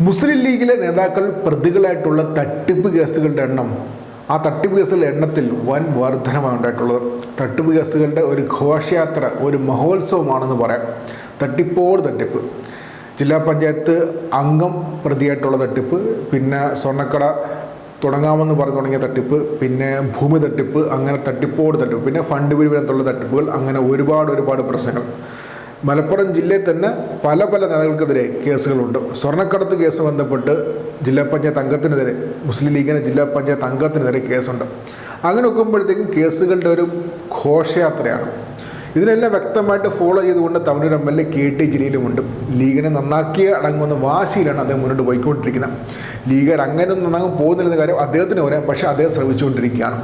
മുസ്ലിം ലീഗിലെ നേതാക്കൾ പ്രതികളായിട്ടുള്ള തട്ടിപ്പ് കേസുകളുടെ എണ്ണം ആ തട്ടിപ്പ് കേസുകളുടെ എണ്ണത്തിൽ വൻ വർധനമാണ് ഉണ്ടായിട്ടുള്ളത്. തട്ടിപ്പ് കേസുകളുടെ ഒരു ഘോഷയാത്ര ഒരു മഹോത്സവമാണെന്ന് പറയാം. തട്ടിപ്പോട് തട്ടിപ്പ്. ജില്ലാ പഞ്ചായത്ത് അംഗം പ്രതിയായിട്ടുള്ള തട്ടിപ്പ് പിന്നെ സ്വർണക്കട തുടങ്ങാമെന്ന് പറഞ്ഞു തുടങ്ങിയ തട്ടിപ്പ് പിന്നെ ഭൂമി തട്ടിപ്പ് അങ്ങനെ തട്ടിപ്പോട് തട്ടിപ്പ് പിന്നെ ഫണ്ട് പിരിവിനകത്തുള്ള തട്ടിപ്പുകൾ അങ്ങനെ ഒരുപാട് ഒരുപാട് പ്രശ്നങ്ങൾ. മലപ്പുറം ജില്ലയിൽ തന്നെ പല പല നേതാക്കൾക്കെതിരെ കേസുകളുണ്ട്. സ്വർണക്കടത്ത് കേസ് ബന്ധപ്പെട്ട് ജില്ലാ പഞ്ചായത്ത് അംഗത്തിനെതിരെ മുസ്ലിം ലീഗിന്റെ ജില്ലാ പഞ്ചായത്ത് അംഗത്തിനെതിരെ കേസുണ്ട്. അങ്ങനെ നോക്കുമ്പോഴത്തേക്കും കേസുകളുടെ ഒരു ഘോഷയാത്രയാണ്. ഇതിനെല്ലാം വ്യക്തമായിട്ട് ഫോളോ ചെയ്തുകൊണ്ട് Thavanur M L A K T ജലീലുമുണ്ട്. ലീഗിനെ നന്നാക്കിയ അടങ്ങുന്ന വാശിയിലാണ് അദ്ദേഹം മുന്നോട്ട് പോയിക്കൊണ്ടിരിക്കുന്നത്. ലീഗർ അങ്ങനെ നന്നാകും പോകുന്നില്ലെന്ന കാര്യം അദ്ദേഹത്തിന് പറയാം. പക്ഷേ അദ്ദേഹം ശ്രമിച്ചുകൊണ്ടിരിക്കുകയാണ്.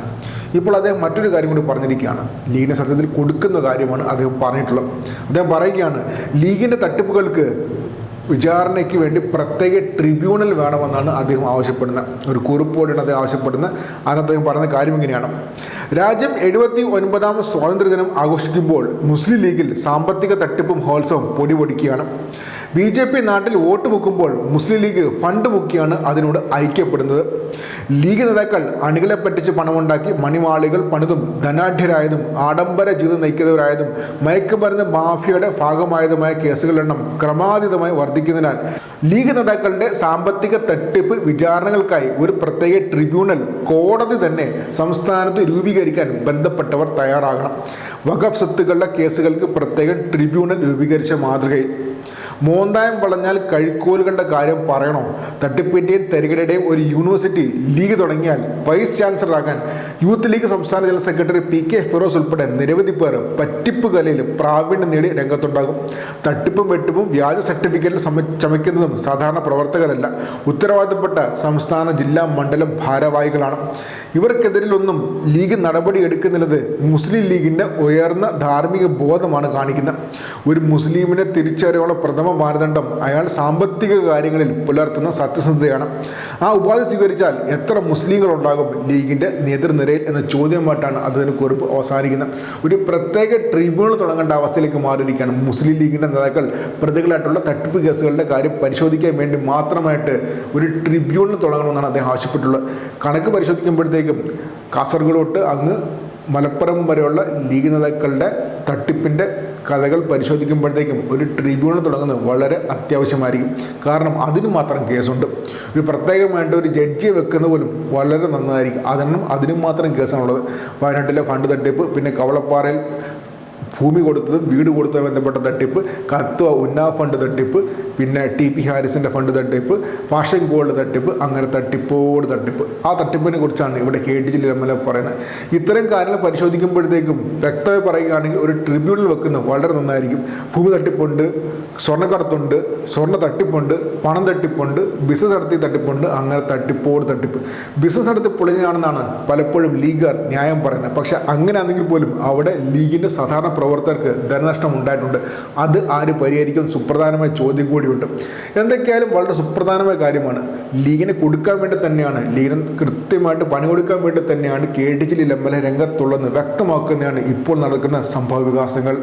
ഇപ്പോൾ അദ്ദേഹം മറ്റൊരു കാര്യം കൂടി പറഞ്ഞിരിക്കുകയാണ്. ലീഗിനെ സത്യത്തിൽ കൊടുക്കുന്ന കാര്യമാണ് അദ്ദേഹം പറഞ്ഞിട്ടുള്ളത്. അദ്ദേഹം പറയുകയാണ് ലീഗിന്റെ തട്ടിപ്പുകൾക്ക് വിചാരണയ്ക്ക് വേണ്ടി പ്രത്യേക ട്രിബ്യൂണൽ വേണമെന്നാണ് അദ്ദേഹം ആവശ്യപ്പെടുന്നത്. ഒരു കുറിപ്പോടെയാണ് അദ്ദേഹം ആവശ്യപ്പെടുന്നത്. അതിന് അദ്ദേഹം പറയുന്ന കാര്യം ഇങ്ങനെയാണ്. രാജ്യം എഴുപത്തി ഒൻപതാം സ്വാതന്ത്ര്യദിനം ആഘോഷിക്കുമ്പോൾ മുസ്ലിം ലീഗിൽ സാമ്പത്തിക തട്ടിപ്പും ഹോത്സവം പൊടിപൊടിക്കുകയാണ്. ബി ജെ പി നാട്ടിൽ വോട്ട് മുക്കുമ്പോൾ മുസ്ലിം ലീഗ് ഫണ്ട് മുക്കിയാണ് അതിനോട് ഐക്യപ്പെടുന്നത്. ലീഗ് നേതാക്കൾ അണികളെ പറ്റിച്ച് പണമുണ്ടാക്കി മണിമാളികൾ പണിതും ധനാഢ്യരായതും ആഡംബര ജീവിതം നയിക്കുന്നവരായതും മയക്കുമരുന്ന് മാഫിയയുടെ ഭാഗമായതുമായ കേസുകളുടെ എണ്ണം ക്രമാതീതമായി വർദ്ധിക്കുന്നതിനാൽ ലീഗ് നേതാക്കളുടെ സാമ്പത്തിക തട്ടിപ്പ് വിചാരണകൾക്കായി ഒരു പ്രത്യേക ട്രിബ്യൂണൽ കോടതി തന്നെ സംസ്ഥാനത്ത് രൂപീകരിക്കാൻ ബന്ധപ്പെട്ടവർ തയ്യാറാകണം. വഖഫ് സ്വത്തുക്കളുടെ കേസുകൾക്ക് പ്രത്യേകം ട്രിബ്യൂണൽ രൂപീകരിച്ച മാതൃകയിൽ മോന്തായം വളഞ്ഞാൽ കഴിക്കോലുകളുടെ കാര്യം പറയണോ? തട്ടിപ്പിന്റെയും തെരകിടയുടെയും ഒരു യൂണിവേഴ്സിറ്റി ലീഗ് തുടങ്ങിയാൽ വൈസ് ചാൻസലറാകാൻ യൂത്ത് ലീഗ് സംസ്ഥാന general secretary P K Firoz ഉൾപ്പെടെ നിരവധി പേർ പറ്റിപ്പ് കലയിൽ പ്രാവീണ്യം നേടി രംഗത്തുണ്ടാകും. തട്ടിപ്പും വെട്ടിപ്പും വ്യാജ സർട്ടിഫിക്കറ്റിൽ ചമയ്ക്കുന്നതും സാധാരണ പ്രവർത്തകരല്ല. ഉത്തരവാദിത്തപ്പെട്ട സംസ്ഥാന ജില്ലാ മണ്ഡലം ഭാരവാഹികളാണ്. ഇവർക്കെതിരിലൊന്നും ലീഗ് നടപടി എടുക്കുന്നില്ലത് മുസ്ലിം ലീഗിന്റെ ഉയർന്ന ധാർമ്മിക ബോധമാണ് കാണിക്കുന്നത്. ഒരു മുസ്ലിമിനെ തിരിച്ചറിയാനുള്ള പ്രഥമ മാനദണ്ഡം അയാൾ സാമ്പത്തിക കാര്യങ്ങളിൽ പുലർത്തുന്ന സത്യസന്ധതയാണ്. ആ ഉപാധി സ്വീകരിച്ചാൽ എത്ര മുസ്ലിങ്ങൾ ഉണ്ടാകും ലീഗിന്റെ നേതൃനിരയിൽ എന്ന ചോദ്യമായിട്ടാണ് അതിന് കുറിപ്പ് അവസാനിക്കുന്നത്. ഒരു പ്രത്യേക ട്രിബ്യൂണൽ തുടങ്ങേണ്ട അവസ്ഥയിലേക്ക് മാറിയിരിക്കുകയാണ് മുസ്ലിം ലീഗിന്റെ നേതാക്കൾ. പ്രതികളായിട്ടുള്ള തട്ടിപ്പ് കേസുകളുടെ കാര്യം പരിശോധിക്കാൻ വേണ്ടി മാത്രമായിട്ട് ഒരു ട്രിബ്യൂണൽ തുടങ്ങണമെന്നാണ് അദ്ദേഹം ആവശ്യപ്പെട്ടുള്ളത് കണക്ക് പരിശോധിക്കുമ്പോഴത്തേക്കും കാസർഗോഡ് തൊട്ട് അങ്ങ് മലപ്പുറം വരെയുള്ള ലീഗ് നേതാക്കളുടെ തട്ടിപ്പിന്റെ കഥകൾ പരിശോധിക്കുമ്പോഴത്തേക്കും ഒരു ട്രിബ്യൂണൽ തുടങ്ങുന്നത് വളരെ അത്യാവശ്യമായിരിക്കും. കാരണം അതിന് മാത്രം കേസുണ്ട്. ഒരു പ്രത്യേകമായിട്ട് ഒരു ജഡ്ജിയെ വെക്കുന്ന പോലും വളരെ നന്നായിരിക്കും. അതിനും അതിനും മാത്രം കേസാണുള്ളത്. വയനാട്ടിലെ ഫണ്ട് തട്ടിപ്പ് പിന്നെ കവളപ്പാറയിൽ ഭൂമി കൊടുത്തതും വീട് കൊടുത്തതും ബന്ധപ്പെട്ട തട്ടിപ്പ് കത്വ ഉന്നാ ഫണ്ട് തട്ടിപ്പ് പിന്നെ ടി പി ഹാരിസിന്റെ ഫണ്ട് തട്ടിപ്പ് ഫാഷൻ ഗോൾഡ് തട്ടിപ്പ് അങ്ങനെ തട്ടിപ്പോട് തട്ടിപ്പ്. ആ തട്ടിപ്പിനെ കുറിച്ചാണ് ഇവിടെ കെ ടി ജില്ല എം എൽ എ പറയുന്നത്. ഇത്തരം കാര്യങ്ങൾ പരിശോധിക്കുമ്പോഴത്തേക്കും വ്യക്തമായി പറയുകയാണെങ്കിൽ ഒരു ട്രിബ്യൂണൽ വെക്കുന്നത് വളരെ നന്നായിരിക്കും. ഭൂമി തട്ടിപ്പുണ്ട് സ്വർണക്കടത്തുണ്ട് സ്വർണ തട്ടിപ്പുണ്ട് പണം തട്ടിപ്പുണ്ട് ബിസിനസ് നടത്തി തട്ടിപ്പുണ്ട് അങ്ങനെ തട്ടിപ്പോട് തട്ടിപ്പ്. ബിസിനസ് നടത്തി പൊളിഞ്ഞാണെന്നാണ് പലപ്പോഴും ലീഗർ ന്യായം പറയുന്നത്. പക്ഷേ അങ്ങനെ ആണെങ്കിൽ പോലും അവിടെ ലീഗിന്റെ സാധാരണ പ്രവർത്തകർക്ക് ധനനഷ്ടം ഉണ്ടായിട്ടുണ്ട്. അത് ആര് പരിഹരിക്കും? സുപ്രധാനമായ ചോദ്യം കൂടിയുണ്ട്. എന്തൊക്കെയായാലും വളരെ സുപ്രധാനമായ കാര്യമാണ്. ലീഗിന് കൊടുക്കാൻ വേണ്ടി തന്നെയാണ് ലീഗിന് കൃത്യമായിട്ട് പണി കൊടുക്കാൻ വേണ്ടി തന്നെയാണ് കെ ടി എൽ എ രംഗത്തുള്ളതെന്ന് വ്യക്തമാക്കുന്നതാണ് ഇപ്പോൾ നടക്കുന്ന സംഭവ വികാസങ്ങൾ